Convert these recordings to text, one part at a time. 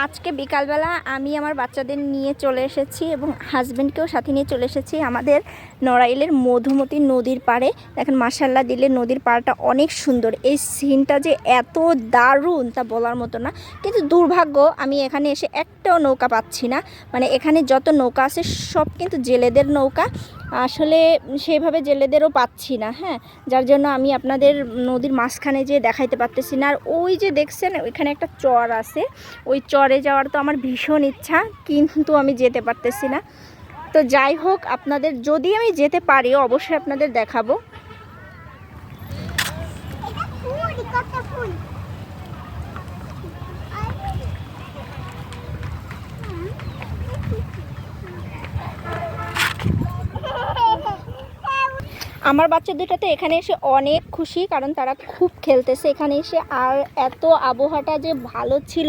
আজকে বিকালবেলা আমি আমার বাচ্চাদের নিয়ে চলে এসেছি এবং হাজব্যান্ডকেও সাথে নিয়ে চলে এসেছি আমাদের নড়াইলের মধুমতি নদীর পাড়ে। দেখেন মাসাল্লাহ দিলে নদীর পাড়টা অনেক সুন্দর। এই সিনটা যে এত দারুণ তা বলার মতো না। কিন্তু দুর্ভাগ্য, আমি এখানে এসে একটাও নৌকা পাচ্ছি না। মানে এখানে যত নৌকা আছে, সব কিন্তু জেলেদের নৌকা। আসলে সেইভাবে জেলেদেরও পাচ্ছি না হ্যাঁ? যার জন্য আমি আপনাদের নদীর মাঝখানে যে দেখাইতে পারতেছি না। আর ওই যে দেখছেন, ওইখানে একটা চর আছে। ওই চরে যাওয়ার তো আমার ভীষণ ইচ্ছা, কিন্তু আমি যেতে পারতেছি না। তো যাই হোক, আপনাদের যদি আমি যেতে পারি, অবশ্যই আপনাদের দেখাবো এটা ফুল কত ফুল আমার বাচ্চা দুটো তো এখানে এসে অনেক খুশি, কারণ তারা খুব খেলতেছে। এখানে এসে আর এত আবহাওয়াটা যে ভালো ছিল,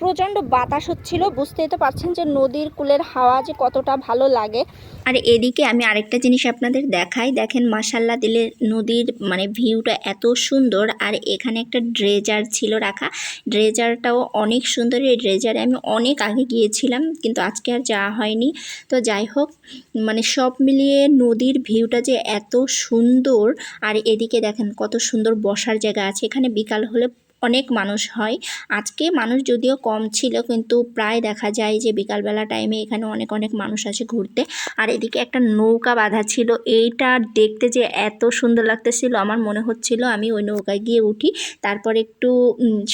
প্রচণ্ড বাতাস হচ্ছিল, বুঝতেই তো পারছেন যে নদীর কুলের হাওয়া যে কতটা ভালো লাগে। আর এদিকে আমি আরেকটা জিনিস আপনাদের দেখাই। দেখেন মাসাল্লা দিলে নদীর মানে ভিউটা এত সুন্দর, আর এখানে একটা ড্রেজার ছিল রাখা। ড্রেজারটাও অনেক সুন্দর। এই ড্রেজারে আমি অনেক আগে গিয়েছিলাম, কিন্তু আজকে আর যাওয়া হয়নি। তো যাই হোক মানে সব মিলিয়ে নদীর ভিউটা যে এত সুন্দর। আর এদিকে দেখেন কত সুন্দর বসার জায়গা আছে। এখানে বিকাল হলে অনেক মানুষ হয়। আজকে মানুষ যদিও কম ছিল কিন্তু প্রায় দেখা যায় যে বিকালবেলা টাইমে এখানে অনেক অনেক মানুষ আসে ঘুরতে। আর এদিকে একটা নৌকা বাঁধা ছিল। এইটা দেখতে যে এত সুন্দর লাগতেছিল, আমার মনে হচ্ছিল আমি ওই নৌকায় গিয়ে উঠি। তারপর একটু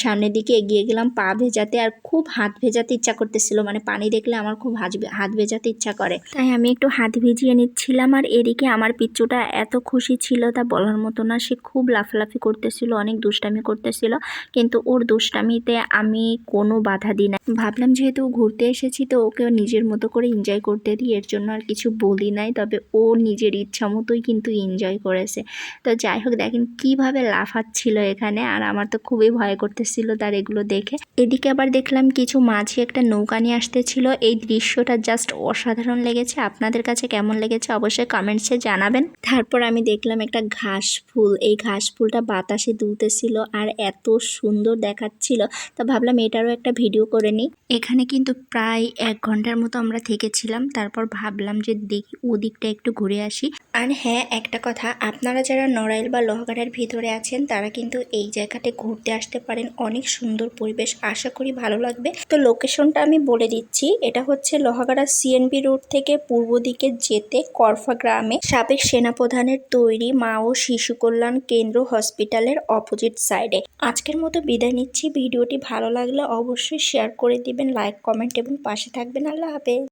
সামনের দিকে এগিয়ে গেলাম, পা ভেজাতে আর খুব হাত ভেজাতে ইচ্ছা করতেছিল। মানে পানি দেখলে আমার খুব হাত হাত ভেজাতে ইচ্ছা করে। তাই আমি একটু হাত ভিজিয়ে নিচ্ছিলাম আর এদিকে আমার পিচ্চুটা এত খুশি ছিল তা বলার মতো না। সে খুব লাফালাফি করতেছিল, অনেক দুষ্টামি করতেছিল। কিন্তু ওর দুষ্টামিতে আমি কোনো বাধা দিই না। ভাবলাম যেহেতু ঘুরতে এসেছি তো ওকে নিজের মতো করে এনজয় করতে দিই, এর জন্য আর কিছু বলি নাই। তবে ও নিজের ইচ্ছা মতোই কিন্তু এনজয় করেছে। তো যাই হোক, দেখেন কীভাবে লাফাচ্ছিল এখানে। আর আমার তো খুবই ভয় করতেছিল তার এগুলো দেখে। এদিকে আবার দেখলাম কিছু মাঝি একটা নৌকা নিয়ে আসতেছিল। এই দৃশ্যটা জাস্ট অসাধারণ লেগেছে। আপনাদের কাছে কেমন লেগেছে অবশ্যই কমেন্টসে জানাবেন। তারপর আমি দেখলাম একটা ঘাস ফুল। এই ঘাস ফুলটা বাতাসে দুলতেছিল। আর এত সুন্দর দেখাচ্ছিল। তো ভাবলাম এটারও একটা ভিডিও করে নিই। এখানে কিন্তু প্রায় এক ঘণ্টার মতো আমরা থেকেছিলাম। তারপর ভাবলাম যে দেখি ওদিকটা একটু ঘুরে আসি। আর হ্যাঁ একটা কথা, আপনারা যারা নড়াইল বা লোহাগাড়ার ভিতরে আছেন, তারা কিন্তু এই জায়গাতে ঘুরতে আসতে পারেন। অনেক সুন্দর পরিবেশ, আশা করি ভালো লাগবে। তো লোকেশনটা আমি বলে দিচ্ছি, এটা হচ্ছে লোহাগাড়া সিএনবি রোড থেকে পূর্ব দিকে যেতে করফা গ্রামে। সাবেক সেনাপ্রধানের তৈরি মা ও শিশু কল্যাণ কেন্দ্র হসপিটালের অপোজিট সাইডে। আজকের মতো বিদায় নিচ্ছি। ভিডিওটি ভালো লাগলে অবশ্যই শেয়ার করে দিবেন লাইক কমেন্ট এবং পাশে থাকবেন। আল্লাহ হাফেজ।